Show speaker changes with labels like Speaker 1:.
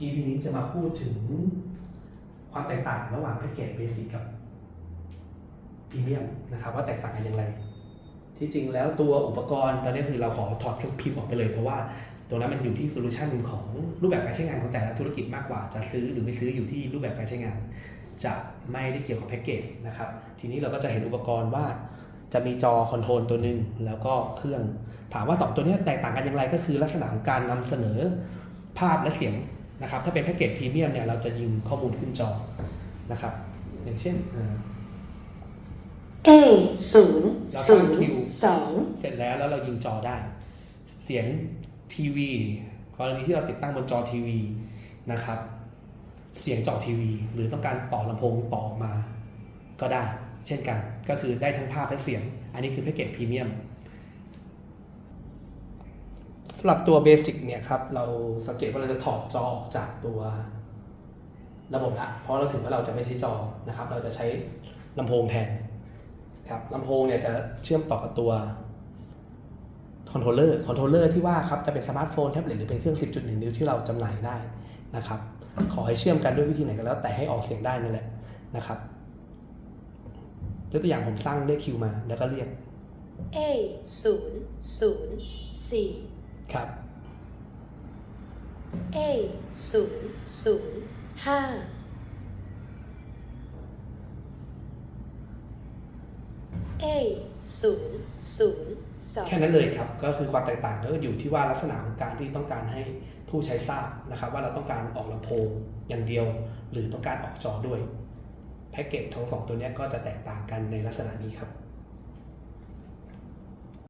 Speaker 1: EP นี้จะมาพูดถึงความแตกต่างระหว่างแพ็กเกจเบสิกกับพรีเมียมนะครับว่าแตกต่างกันอย่างไร ที่จริงแล้วตัวอุปกรณ์ตอนนี้คือเราขอถอดเครื่องพิมพ์ออกไปเลย เพราะว่าตรงนั้นมันอยู่ที่โซลูชันของรูปแบบการใช้งานของแต่ละธุรกิจมากกว่า จะซื้อหรือไม่ซื้ออยู่ที่รูปแบบการใช้งาน จะไม่ได้เกี่ยวกับแพ็กเกจนะครับ ทีนี้เราก็จะเห็นอุปกรณ์ว่าจะมีจอคอนโทรลตัวหนึ่งแล้วก็เครื่อง ถามว่า 2 ตัวนี้แตกต่างกันอย่างไรก็คือลักษณะของการนำเสนอภาพและเสียง นะครับถ้าเป็นแพ็กเกจพรีเมียมเนี่ยเราจะยิงข้อมูลขึ้นจอนะครับ อย่างเช่นอ่า
Speaker 2: A ศูนย์
Speaker 1: แล้วก็
Speaker 2: ศูน
Speaker 1: คิว
Speaker 2: ย์สอง
Speaker 1: เสร็จแล้วแล้วเรายิงจอได้ เสียงทีวีกรณีที่เราติดตั้งบนจอทีวีนะครับ เสียงจอทีวี หรือต้องการต่อลำโพงต่อออกมาก็ได้ เช่นกันก็คือได้ทั้งภาพและเสียง อันนี้คือแพ็กเกจพรีเมียมสำหรับตัวเบสิกเนี่ยครับเราสังเกตว่าเราจะถอดจอออกจากตัวระบบละเพราะเราถึงว่าเราจะไม่ใช้จอนะครับ เราจะใช้ลำโพงแทนครับลำโพงเนี่ยจะเชื่อมต่อกับตัวคอนโทรลเลอร์คอนโทรลเลอร์ที่ว่าครับจะเป็นสมาร์ทโฟนแท็บเล็ตหรือเป็นเครื่อง 10.1 นิ้วที่เราจำหน่ายได้นะครับ ขอให้เชื่อมกันด้วยวิธีไหนก็แล้วแต่ให้ออกเสียงได้นั่นแหละนะครับยกตัวอย่างผมสร้างเลขคิวมาแล้วก็เรียก
Speaker 2: A ศูนย์ศูนย์สี่
Speaker 1: ครับ
Speaker 2: A ศูนย์ศูนย์ห้า A ศูนย์ศูนย์สอง
Speaker 1: แค่นั้นเลยครับ ก็คือความแตกต่างก็อยู่ที่ว่าลักษณะของการที่ต้องการให้ผู้ใช้ทราบนะครับ ว่าเราต้องการออกลำโพงอย่างเดียว หรือต้องการออกจอด้วย แพ็กเกจทั้งสองตัวเนี้ยก็จะแตกต่างกันในลักษณะนี้ครับ